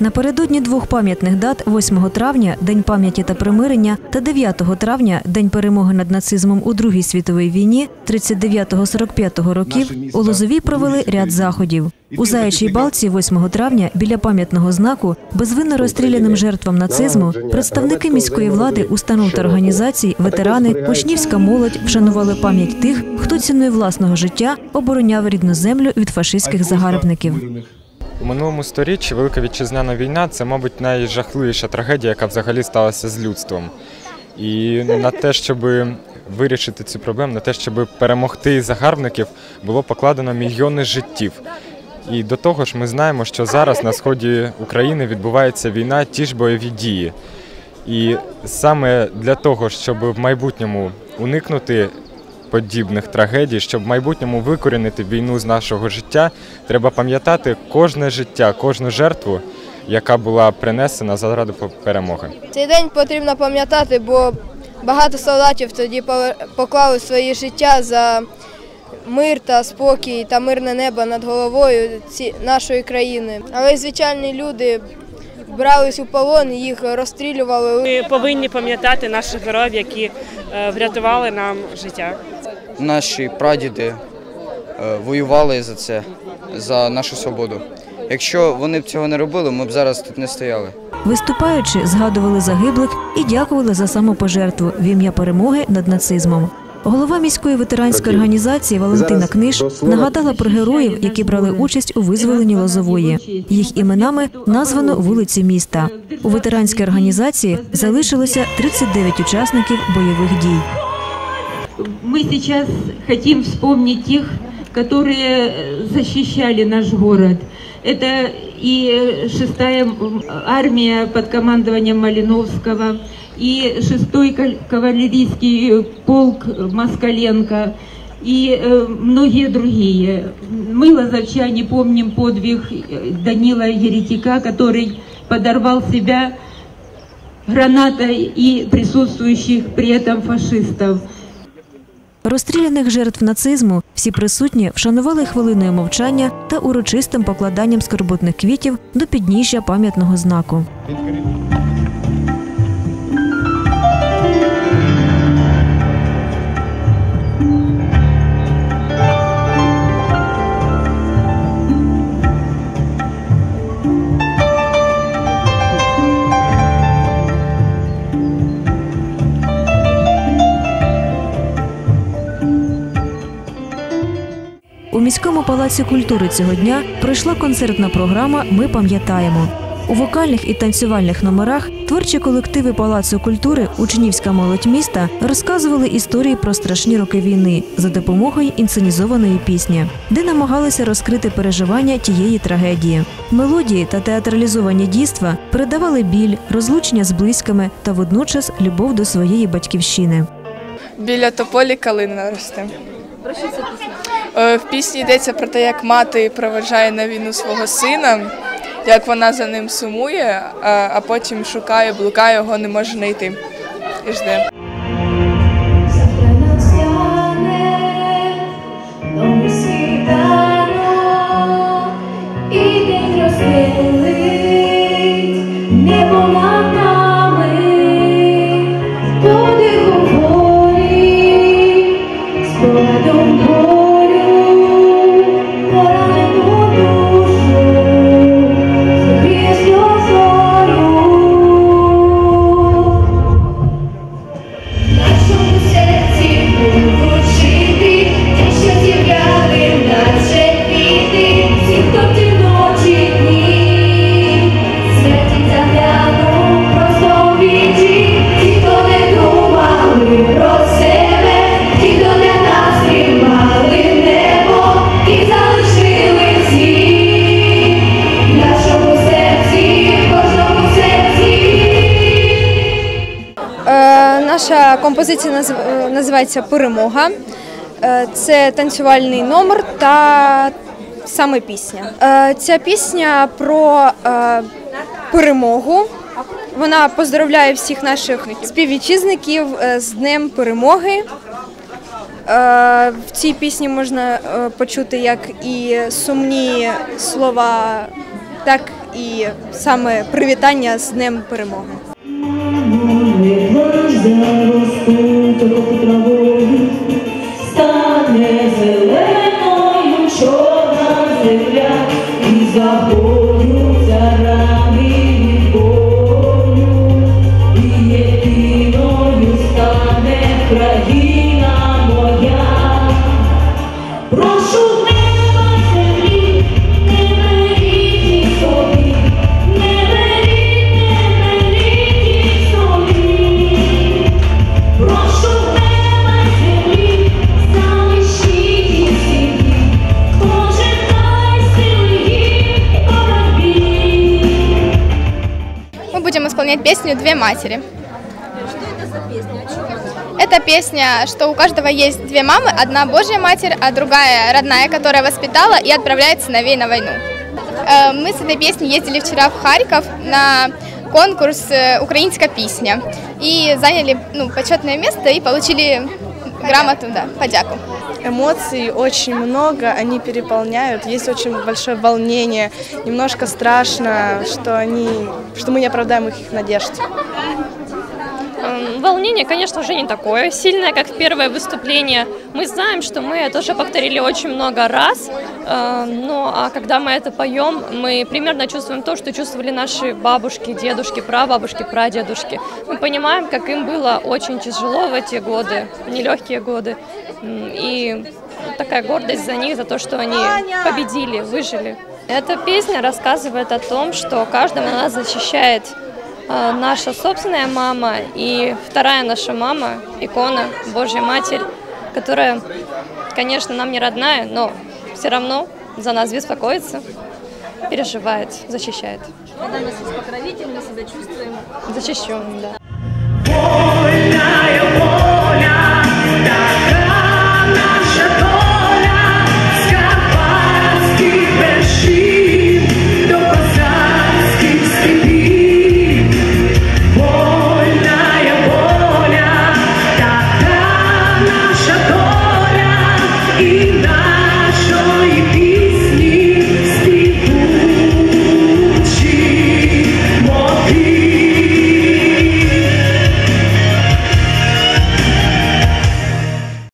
Напередодні двох пам'ятних дат 8 травня День пам'яті та примирення та 9 травня День перемоги над нацизмом у Другій світовій війні 39-45 років у Лозовій провели ряд заходів. У Заячій Балці 8 травня біля пам'ятного знаку безвинно розстріляним жертвам нацизму представники міської влади, установ та організацій, ветерани, учнівська молодь вшанували пам'ять тих, хто ціною власного життя обороняв рідну землю від фашистських загарбників. У минулому сторіччі Велика Вітчизняна війна це, мабуть, найжахливіша трагедія, яка взагалі сталася з людством. І на те, щоб вирішити цю проблему, на те, щоб перемогти загарбників, було покладено мільйони життів. І до того ж, ми знаємо, що зараз на сході України відбувається війна, ті ж бойові дії. І саме для того, щоб в майбутньому уникнути подібних трагедій, щоб в майбутньому викорінити війну з нашого життя, треба пам'ятати кожне життя, кожну жертву, яка була принесена заради перемоги. Цей день потрібно пам'ятати, бо багато солдатів тоді поклали своє життя за мир та спокій та мирне небо над головою ці- нашої країни. Але звичайні люди брались у полон, їх розстрілювали. Ми повинні пам'ятати наших героїв, які е, врятували нам життя. Наші прадіди е, воювали за це, за нашу свободу. Якщо вони б цього не робили, ми б зараз тут не стояли. Виступаючи, згадували загиблих і дякували за самопожертву в ім'я перемоги над нацизмом. Голова міської ветеранської організації Валентина Книж нагадала про героїв, які брали участь у визволенні Лозової. Їх іменами названо вулиці міста. У ветеранській організації залишилося 39 учасників бойових дій. Мы сейчас хотим вспомнить тех, которые э, защищали наш город. Это и шестая м, армия под командованием Малиновского, и шестой кал- кавалерийский полк Москаленко, и э, многие другие. Мы, лазовчане, помним подвиг э, Данила Еретика, который подорвал себя гранатой и присутствующих при этом фашистов. Розстріляних жертв нацизму всі присутні вшанували хвилиною мовчання та урочистим покладанням скорботних квітів до підніжжя пам'ятного знаку. Міському палаці культури цього дня пройшла концертна програма Ми пам'ятаємо. У вокальних і танцювальних номерах творчі колективи Палацу культури Учнівська молодь міста розказували історії про страшні роки війни за допомогою інсценізованої пісні, де намагалися розкрити переживання тієї трагедії. Мелодії та театралізовані дійства передавали біль, розлучення з близькими та водночас любов до своєї батьківщини. Біля тополі калина росте. Про що це пісня? В пісні йдеться про те, як мати проведжає на війну свого сина, як вона за ним сумує, а потім шукає, блукає, його не може знайти. І жде. Наша композиція е, називається Перемога. Е, Це танцювальний номер та саме пісня. Е, Ця пісня про перемогу. Вона поздравляє всіх наших співвітчизників з Днем Перемоги. В цій пісні можна почути як і сумні слова, так і саме привітання з Днем Перемоги. Zero stój, czego potrafię исполнять песню «Две матери». Это песня, что у каждого есть две мамы, одна Божья Матерь, а другая родная, которая воспитала и отправляет сыновей на войну. Э, Мы с этой песней ездили вчера в Харьков на конкурс э, «Украинская песня» и заняли ну, почетное место и получили грамоту, да, подяку. Эмоций очень много, они переполняют, есть очень большое волнение, немножко страшно, что, они, что мы не оправдаем их, их надежд. Волнение, конечно, уже не такое сильное, как в первое выступление. Мы знаем, что мы это уже повторили очень много раз, э, но а когда мы это поем, мы примерно чувствуем то, что чувствовали наши бабушки, дедушки, прабабушки, прадедушки. Мы понимаем, как им было очень тяжело в эти годы, нелегкие годы, и такая гордость за них, за то, что они победили, выжили. Эта песня рассказывает о том, что каждого нас защищает наша собственная мама и вторая наша мама, икона Божья Матерь, которая, конечно, нам не родная, но все равно за нас беспокоится, переживает, защищает. Когда мы покровитель, мы себя чувствуем Защищенным, да. you.